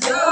Jojo.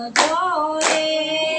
ભજો રે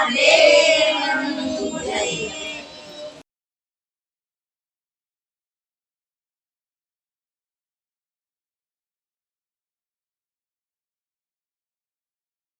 Amém.